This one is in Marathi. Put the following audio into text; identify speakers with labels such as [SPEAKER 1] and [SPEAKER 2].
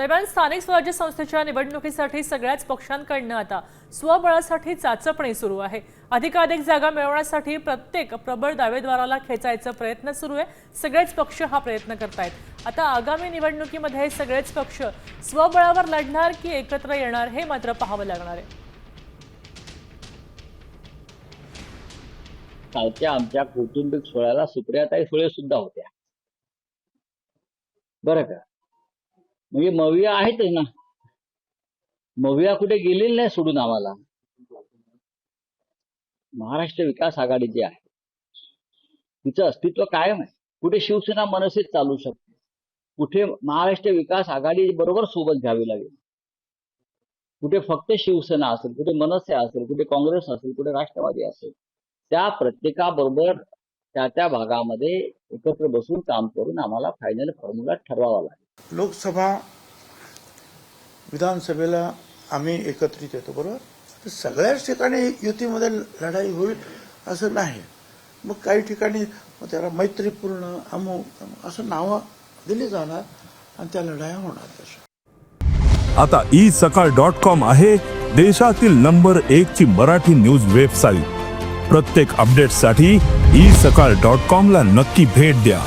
[SPEAKER 1] दरम्यान स्थानिक स्वराज्य संस्थेच्या निवडणुकीसाठी सगळ्याच पक्षांकडनं आता स्वबळासाठी चाचपणी सुरू आहे. अधिकाधिक जागा मिळवण्यासाठी प्रत्येक प्रबळ दावेदाराला खेचायचा प्रयत्न सुरू आहे. सगळेच पक्ष हा प्रयत्न करतायत. आता आगामी निवडणुकीमध्ये सगळेच पक्ष स्वबळावर लढणार की एकत्र येणार हे मात्र पाहावं लागणार आहे.
[SPEAKER 2] कालच्या आमच्या कौटुंबिक सोहळ्याला सुप्रियाताई सुळे सुद्धा होत्या. बरं का? म्हणजे मविया आहेतच ना. मविया कुठे गेलेली नाही सोडून आम्हाला. महाराष्ट्र विकास आघाडी जी आहे तिचं अस्तित्व कायम आहे. कुठे शिवसेना मनसेच चालू शकते. कुठे महाराष्ट्र विकास आघाडी बरोबर सोबत घ्यावी लागेल. कुठे फक्त शिवसेना असेल कुठे मनसे असेल कुठे काँग्रेस असेल कुठे राष्ट्रवादी असेल त्या प्रत्येकाबरोबर त्या त्या भागामध्ये एकत्र बसून काम करून आम्हाला फायनल फॉर्म्युला ठरवावा लागेल.
[SPEAKER 3] लोकसभा विधानसभेला आम्ही एकत्रित येतो बरोबर? सगळ्याच ठिकाणी युतीमध्ये लढाई होईल असं नाही. मग काही ठिकाणी मग त्याला मैत्रीपूर्ण अमुक असं नावं दिली जाणार आणि त्या लढाया होणार तशा.
[SPEAKER 4] आता ई सकाळ डॉट कॉम आहे देशातील नंबर एक ची मराठी न्यूज वेबसाईट. प्रत्येक अपडेटसाठी ई सकाळ डॉट कॉम ला नक्की भेट द्या.